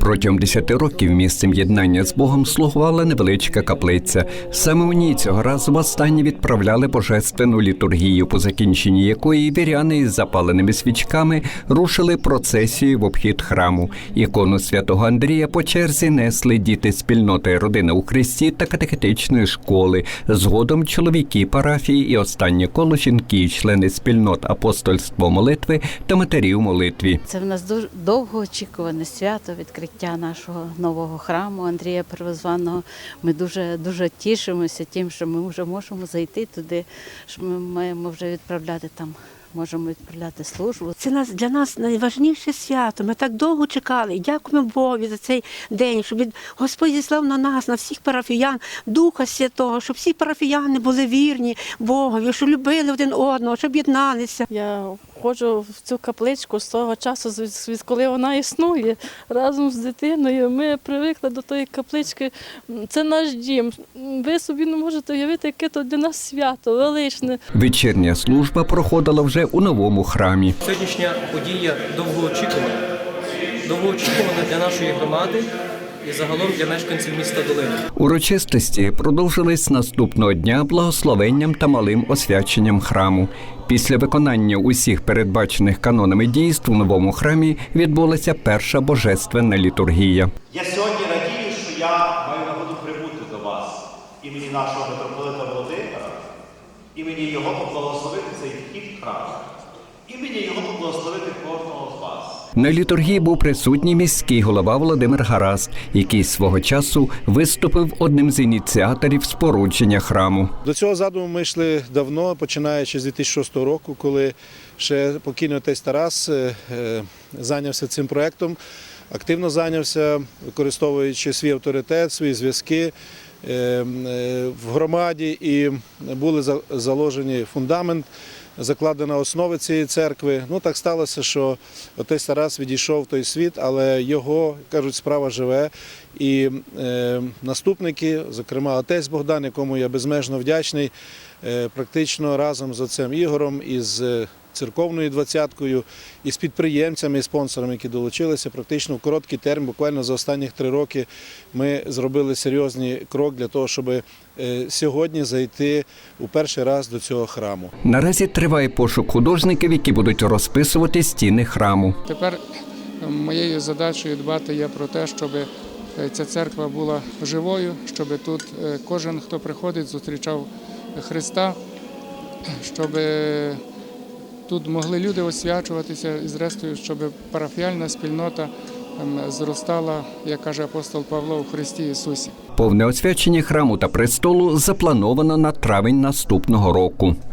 Протягом 10 років місцем єднання з Богом слугувала невеличка каплиця. Саме у ній цього разу востаннє відправляли божественну літургію, по закінченні якої віряни із запаленими свічками рушили процесію в обхід храму. Ікону святого Андрія по черзі несли діти спільноти родина у Христі та катехетичної школи. Згодом чоловіки парафії і останнє коло жінки, члени спільнот апостольство молитви та матері у молитві. Це в нас дуже довгоочікуване свято відкриття нашого нового храму Андрія Первозваного. Ми дуже дуже тішимося тим, що ми вже можемо зайти туди, що ми маємо вже відправляти там. Можемо відправляти службу. Це нас для нас найважніше свято. Ми так довго чекали. І дякуємо Богу за цей день, щоб від Господь зіслав на нас, на всіх парафіян, Духа Святого, щоб всі парафіяни були вірні Богові, щоб любили один одного, щоб єдналися. Я ходжу в цю капличку з того часу, з- з- коли вона існує разом з дитиною. Ми привикли до тої каплички. Це наш дім. Ви собі не можете уявити, яке то для нас свято, величне. Вечірня служба проходила вже у новому храмі. Сьогоднішня подія довгоочікувана, довгоочікувана для нашої громади і загалом для мешканців міста Долини. Урочистості продовжились наступного дня благословенням та малим освяченням храму. Після виконання усіх передбачених канонами дійств у новому храмі відбулася перша божественна літургія. Я сьогодні радію, що я маю нагоду прибути до вас імені нашого митрополита Володимира, імені його поблагословити цей вхід в храм, імені його поблагословити кожного з вас. На літургії був присутній міський голова Володимир Гарас, який свого часу виступив одним з ініціаторів спорудження храму. До цього задуму ми йшли давно, починаючи з 2006 року, коли ще покійний отець Тарас е, е, зайнявся цим проєктом, активно зайнявся, використовуючи свій авторитет, свої зв'язки в громаді, і були за- заложені фундамент. Закладена основа цієї церкви. Ну так сталося, що отець Тарас відійшов в той світ, але його кажуть, справа живе. І е, наступники, зокрема отець Богдан, якому я безмежно вдячний, е, практично разом з отцем Ігорем із е, церковною двадцяткою, і з підприємцями і спонсорами, які долучилися, практично в короткий термін, буквально за останні три роки, ми зробили серйозний крок для того, щоб е, сьогодні зайти у перший раз до цього храму. Наразі триває пошук художників, які будуть розписувати стіни храму. Тепер е, моєю задачею дбати є про те, щоб е, ця церква була живою, щоб тут кожен, хто приходить, зустрічав Христа, щоб тут могли люди освячуватися і зрештою, щоб парафіальна спільнота ем, зростала, як каже апостол Павло у Христі Ісусі. Повне освячення храму та престолу заплановано на травень наступного року.